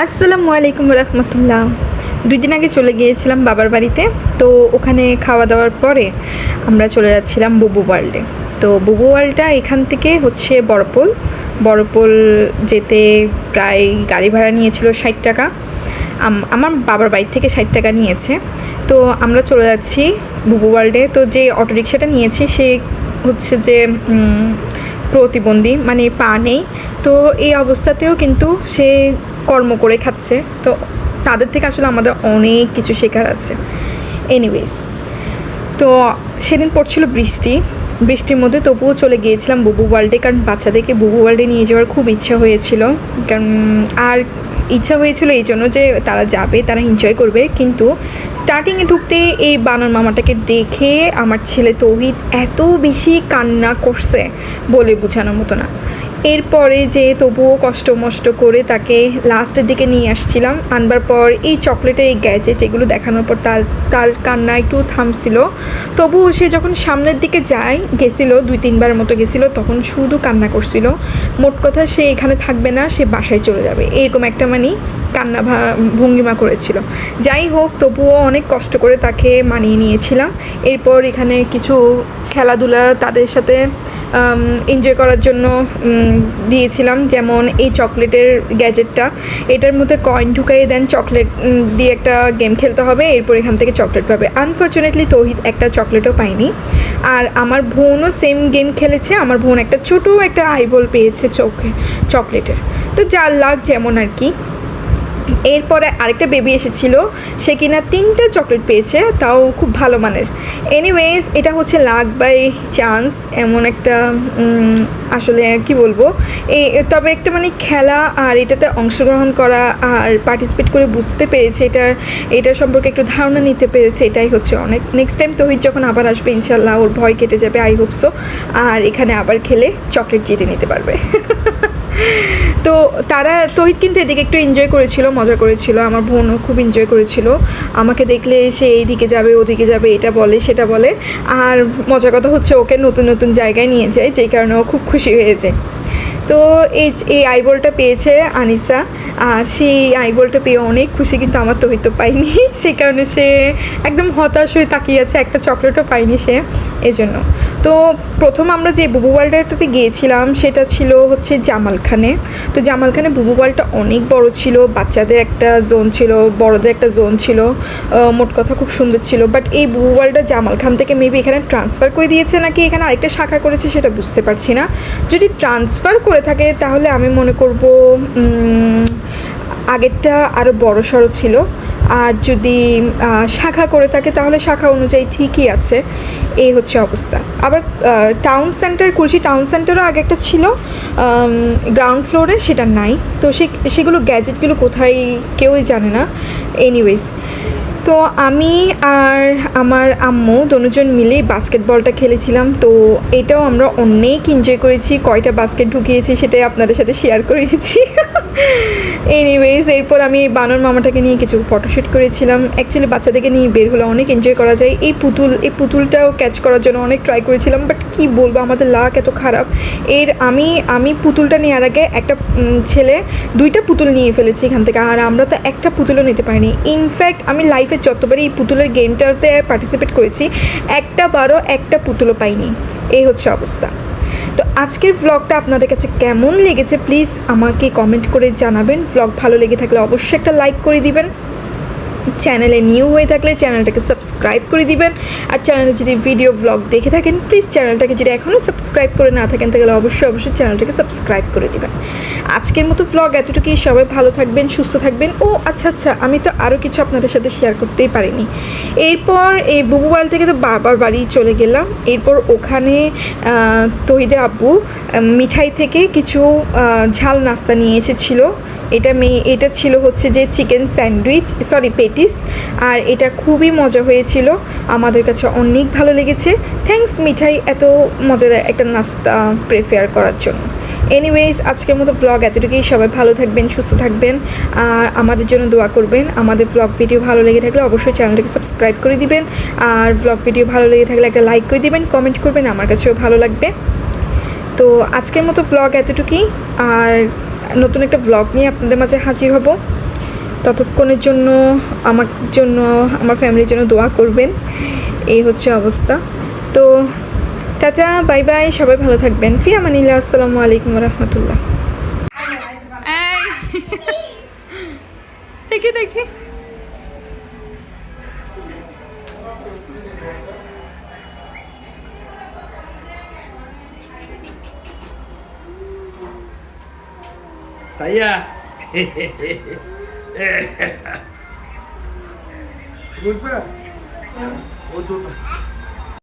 আসসালামু আলাইকুম রহমতুল্লাহ। দুই দিন আগে চলে গিয়েছিলাম বাবার বাড়িতে, তো ওখানে খাওয়া দাওয়ার পরে আমরা চলে যাচ্ছিলাম বুবু ওয়ার্ল্ডে তো বুবু ওয়ার্ল্ডটা এখান থেকে হচ্ছে বড়পোল। বড়পোল যেতে প্রায় গাড়ি ভাড়া নিয়েছিল ষাট টাকা। আম- আমার বাবার বাড়ি থেকে ষাট টাকা নিয়েছে। তো আমরা চলে যাচ্ছি বুবু ওয়ার্ল্ডে তো যে অটো রিক্সাটা নিয়েছি সে হচ্ছে যে প্রতিবন্ধী মানে পা নেই। তো এই অবস্থাতেও কিন্তু সে কর্ম করে খাচ্ছে। তো তাদের থেকে আসলে আমাদের অনেক কিছু শেখার আছে। এনিওয়েজ তো সেদিন পড়ছিল বৃষ্টি। বৃষ্টির মধ্যে তবুও চলে গিয়েছিলাম বুবু ওয়ার্ল্ডে কারণ বাচ্চাদেরকে বুবু ওয়ার্ল্ডে নিয়ে যাওয়ার খুব ইচ্ছা হয়েছিল। কারণ আর ইচ্ছা হয়েছিল এই জন্য যে তারা যাবে, তারা এনজয় করবে। কিন্তু স্টার্টিংয়ে ঢুকতে এই বানর মামাটাকে দেখে আমার ছেলে তৌহিদ এত বেশি কান্না করছে বলে বোঝানোর মতো না। এরপরে যে তবুও কষ্ট মষ্ট করে তাকে লাস্টের দিকে নিয়ে আসছিলাম। আনবার পর এই চকলেটের এই গ্যাজেট এগুলো দেখানোর পর তার তার কান্না একটু থামছিল। তবুও সে যখন সামনের দিকে যায়, গেছিল, দুই তিনবার মতো গেছিল, তখন শুধু কান্না করছিল। মোট কথা সে এখানে থাকবে না, সে বাসায় চলে যাবে। এরকম একটা মানে কান্না ভঙ্গিমা করেছিল। যাই হোক, তবুও অনেক কষ্ট করে তাকে মানিয়ে নিয়েছিলাম। এরপর এখানে কিছু খেলাধুলা তাদের সাথে এনজয় করার জন্য দিয়েছিলাম। যেমন এই চকলেটের গ্যাজেটটা এটার মধ্যে কয়েন ঢুকাইয়ে দেন চকলেট দিয়ে একটা গেম খেলতে হবে, এরপর এখান থেকে চকলেট পাবে। আনফর্চুনেটলি তৌহিদ একটা চকলেটও পাইনি আর আমার বোনও সেম গেম খেলেছে, আমার বোন একটা ছোটো একটা আইবল পেয়েছে চোখে চকলেটের তো যার লাগ যেমন আর কি। এরপরে আরেকটা বেবি এসেছিল, সে কিনা তিনটা চকলেট পেয়েছে, তাও খুব ভালো মানের। এনিওয়েজ এটা হচ্ছে লাক বাই চান্স এমন একটা আসলে কি বলব? এই তবে একটা মানে খেলা আর এটাতে অংশগ্রহণ করা আর পার্টিসিপেট করে বুঝতে পেরেছে, এটার এটার সম্পর্কে একটু ধারণা নিতে পেরেছে, এটাই হচ্ছে অনেক। নেক্সট টাইম তহিদ যখন আবার আসবে ইনশাল্লাহ ওর ভয় কেটে যাবে আই হোপসো আর এখানে আবার খেলে চকলেট জিতে নিতে পারবে। তো তারা তহিদ কিন্তু এদিকে একটু এনজয় করেছিল, মজা করেছিল। আমার বোনও খুব এনজয় করেছিল। আমাকে দেখলে সে এইদিকে যাবে, ওদিকে যাবে, এটা বলে, সেটা বলে। আর মজার কথা হচ্ছে ওকে নতুন নতুন জায়গায় নিয়ে যায়, যেই কারণে ও খুব খুশি হয়ে যায়। তো এই এই আইবলটা পেয়েছে আনিসা। আর সেই আইবলটা পেয়ে অনেক খুশি, কিন্তু আমার তো হয়তো পাইনি সেই কারণে সে একদম হতাশ হয়ে তাকিয়ে আছে, একটা চকলেটও পাইনি সে। এজন্য। তো প্রথম আমরা যে বুবু ওয়ার্ল্ডটাতে গিয়েছিলাম, সেটা ছিল হচ্ছে জামালখানে। তো জামালখানে বুবু ওয়ার্ল্ডটা অনেক বড় ছিল, বাচ্চাদের একটা জোন ছিল, বড়দের একটা জোন ছিল মোট কথা খুব সুন্দর ছিল। বাট এই বুবু ওয়ার্ল্ডটা জামালখান থেকে মেবি এখানে ট্রান্সফার করে দিয়েছে নাকি এখানে আরেকটা শাখা করেছে সেটা বুঝতে পারছি না। যদি ট্রান্সফার করে থাকে, তাহলে আমি মনে করব আগেরটা আরও বড় সড়ো ছিল। আর যদি শাখা করে থাকে, তাহলে শাখা অনুযায়ী ঠিকই আছে। এই হচ্ছে অবস্থা। আবার টাউন সেন্টার কুলসি টাউন সেন্টারও আগে একটা ছিল। গ্রাউন্ড ফ্লোরে সেটা নাই। তো সে, সেগুলো গ্যাজেটগুলো কোথায় কেউই জানে না। এনিওয়েজ তো আমি আর আমার আম্মু দুজন মিলেই বাস্কেটবলটা খেলেছিলাম। তো এটাও আমরা অনেক এনজয় করেছি। কয়টা বাস্কেট ঢুকিয়েছি সেটাই আপনাদের সাথে শেয়ার করেছি। এনিওয়েজ এরপর আমি বানর মামাটাকে নিয়ে কিছু ফটোশ্যুট করেছিলাম। অ্যাকচুয়ালি বাচ্চাদেরকে নিয়ে বের হলে অনেক এনজয় করা যায়। এই পুতুল, এই পুতুলটাও ক্যাচ করার জন্য অনেক ট্রাই করেছিলাম বাট কি বলব, আমাদের লাক এত খারাপ। এর আমি আমি পুতুলটা নেওয়ার আগে একটা ছেলে দুইটা পুতুল নিয়ে ফেলেছি এখান থেকে, আর আমরা তো একটা পুতুলও নিতে পারিনি। ইনফ্যাক্ট আমি লাইফে যতবারই এই পুতুলের গেমটাতে পার্টিসিপেট করেছি, একটা বারও একটা পুতুলও পাইনি। এই হচ্ছে অবস্থা। তো আজকের ব্লগটা আপনাদের কাছে কেমন লেগেছে প্লিজ আমাকে কমেন্ট করে জানাবেন। ব্লগ ভালো লেগে থাকলে অবশ্যই একটা লাইক করে দিবেন। চ্যানেলে নিউ হয়ে থাকলে চ্যানেলটাকে সাবস্ক্রাইব করে দিবেন। আর চ্যানেলে যদি ভিডিও ব্লগ দেখে থাকেন প্লিজ চ্যানেলটাকে যদি এখনও সাবস্ক্রাইব করে না থাকেন, তাহলে অবশ্যই অবশ্যই চ্যানেলটাকে সাবস্ক্রাইব করে দিবেন। আজকের মতো ব্লগ এতটুকুই। সবাই ভালো থাকবেন, সুস্থ থাকবেন। ও আচ্ছা আচ্ছা আমি তো আরও কিছু আপনাদের সাথে শেয়ার করতেই পারিনি। এরপর এই বুবু বাড়ি থেকে তো বাবার বাড়ি চলে গেলাম। এরপর ওখানে তহিদের আব্বু, মিঠাই থেকে কিছু ঝাল নাস্তা নিয়ে এসেছিল। এটা মেয়ে, এটা ছিল হচ্ছে যে চিকেন স্যান্ডউইচ সরি পেটিস। আর এটা খুবই মজা হয়েছিল। আমাদের কাছে অনেক ভালো লেগেছে। থ্যাঙ্কস মিঠাই, এত মজাদার একটা নাস্তা প্রেফেয়ার করার জন্য। এনিওয়েজ আজকের মতো ব্লগ এতটুকুই। সবাই ভালো থাকবেন, সুস্থ থাকবেন। আর আমাদের জন্য দোয়া করবেন। আমাদের ব্লগ ভিডিও ভালো লেগে থাকলে অবশ্যই চ্যানেলটাকে সাবস্ক্রাইব করে দিবেন। আর ব্লগ ভিডিও ভালো লেগে থাকলে একটা লাইক করে দিবেন কমেন্ট করবেন। আমার কাছেও ভালো লাগবে। তো আজকের মতো ব্লগ এতটুকুই। আর নতুন একটা ব্লগ নিয়ে আপনাদের মাঝে হাজির হব। ততক্ষণের জন্য আমার জন্য, আমার ফ্যামিলির জন্য দোয়া করবেন। এই হচ্ছে অবস্থা। তো চাচা বাই বাই সবাই ভালো থাকবেন। ফিয়া মানিল্লা আসসালামু আলাইকুম রহমতুল্লাহ। দেখি দেখি। তাইয়া বুঝবে ও জুতা